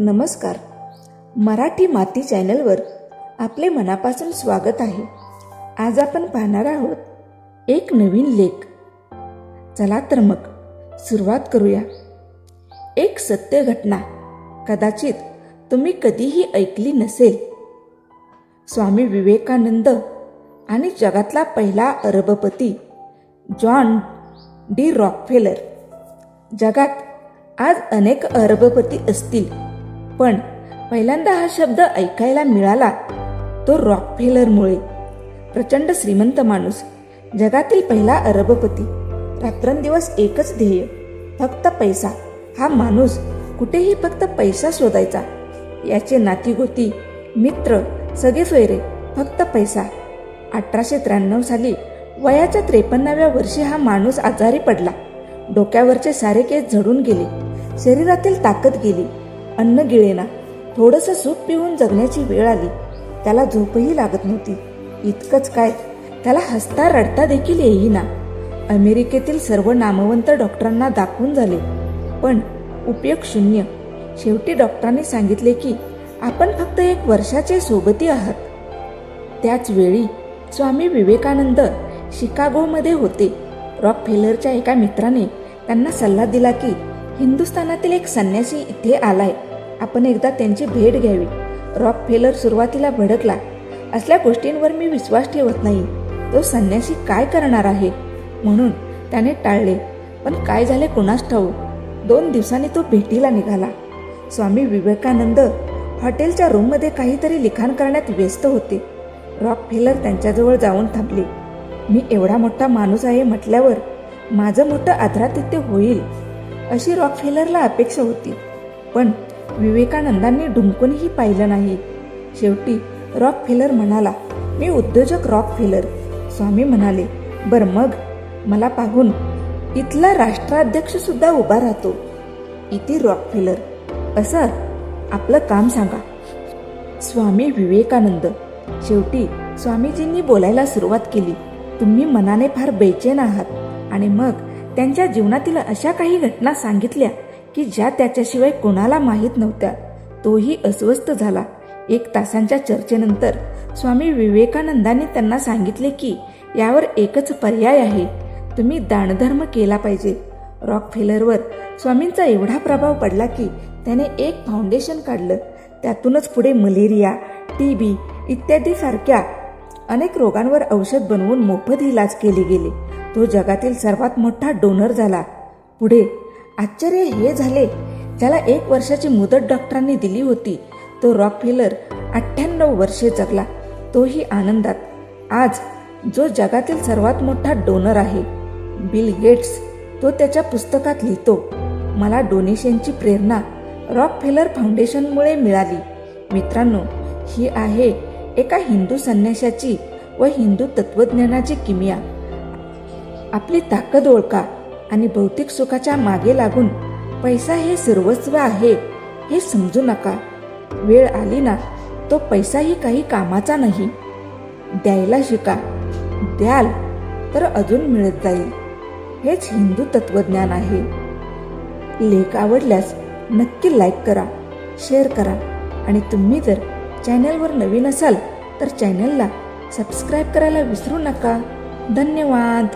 नमस्कार. मराठी माती चॅनलवर आपले मनापासून स्वागत आहे. आज आपण पाहणार आहोत एक नवीन लेख. चला तर मग सुरुवात करूया. एक सत्य घटना. कदाचित तुम्ही कधीही ऐकली नसेल. स्वामी विवेकानंद आणि जगातला पहिला अरबपती जॉन डी रॉकफेलर. जगात आज अनेक अरबपती असतील. पण पहिल्यांदा हा शब्द ऐकायला मिळाला तो रॉकफेलरमुळे प्रचंड श्रीमंत माणूस जगातील पहिला अरबपती रात्रंदिवस एकच ध्येय फक्त पैसा. हा माणूस कुठेही फक्त पैसा शोधायचा. याचे नातीगोती मित्र सगळे सोयरे फक्त पैसा. अठराशे त्र्याण्णव साली वयाच्या त्रेपन्नाव्या वर्षी हा माणूस आजारी पडला. डोक्यावरचे सारे केस झडून गेले. शरीरातील ताकद गेली. अन्न गिळेना. थोडंसं सूप पिऊन जगण्याची वेळ आली. त्याला झोपही लागत नव्हती. इतकंच काय? त्याला हसता रडता देखील येईना. अमेरिकेतील सर्व नामवंत डॉक्टरांना दाखवून झाले. पण उपयोग शून्य. शेवटी डॉक्टरांनी सांगितले की आपण फक्त एक वर्षाचे सोबती आहात. त्याच वेळी स्वामी विवेकानंद शिकागोमध्ये होते. रॉक फेलरच्या एका मित्राने त्यांना सल्ला दिला की हिंदुस्थानातील एक संन्यासी इथे आलाय. आपण एकदा त्यांची भेट घ्यावी. रॉकफेलर सुरुवातीला भडकला. असल्या गोष्टींवर मी विश्वास ठेवत नाही. तो संन्यासी काय करणार आहे? म्हणून त्याने टाळले. पण काय झाले कुणास ठाऊ दोन दिवसांनी तो भेटीला निघाला. स्वामी विवेकानंद हॉटेलच्या रूममध्ये काहीतरी लिखाण करण्यात व्यस्त होते. रॉकफेलर त्यांच्याजवळ जाऊन थांबले. मी एवढा मोठा माणूस आहे म्हटल्यावर माझं मोठं आदरातिथ्य होईल अशी रॉकफेलरला अपेक्षा होती. पण विवेकानंदांनी ढुंकूनही पाहिलं नाही. शेवटी रॉक फेलर म्हणाला मी उद्योजक रॉक फेलर स्वामी म्हणाले बर मग मला पाहून इथला राष्ट्राध्यक्ष सुद्धा उभा राहतो. इथे रॉकफेलर. असं आपलं काम सांगा. स्वामी विवेकानंद शेवटी स्वामीजींनी बोलायला सुरुवात केली. तुम्ही मनाने फार बेचैन आहात आणि मग त्यांच्या जीवनातील अशा काही घटना सांगितल्या की ज्या त्याच्याशिवाय कोणाला माहीत नव्हत्या तोही अस्वस्थ झाला. एक तासांच्या चर्चेनंतर स्वामी विवेकानंदांनी त्यांना सांगितले की यावर एकच पर्याय आहे. तुम्ही दानधर्म केला पाहिजे. रॉक फेलरवर स्वामींचा एवढा प्रभाव पडला की त्याने एक फाउंडेशन काढलं. त्यातूनच पुढे मलेरिया टी बी इत्यादी सारख्या अनेक रोगांवर औषध बनवून मोफत इलाज केले गेले. तो जगातील सर्वात मोठा डोनर झाला. पुढे आश्चर्य हे झाले. ज्याला एक वर्षाची मुदत डॉक्टरांनी दिली होती. तो रॉकफिलर अठ्ठ्याण्णव वर्षे जगला. तोही आनंदात. आज जो जगातील सर्वात मोठा डोनर आहे बिल गेट्स तो त्याच्या पुस्तकात लिहितो मला डोनेशनची प्रेरणा रॉकफेलर फाउंडेशनमुळे मिळाली. मित्रांनो ही आहे एका हिंदू संन्याशाची व हिंदू तत्वज्ञानाची किमिया. आपली ताकद ओळखा. आणि भौतिक सुखाच्या मागे लागून पैसा हे सर्वस्व आहे हे समजू नका. वेळ आली ना तो पैसाही काही कामाचा नाही. द्यायला शिका. द्याल तर अजून मिळत जाईल. हेच हिंदू तत्वज्ञान आहे. लेख आवडल्यास नक्की लाईक करा शेअर करा. आणि तुम्ही जर चॅनलवर नवीन असाल तर चॅनलला सबस्क्राईब करायला विसरू नका. धन्यवाद.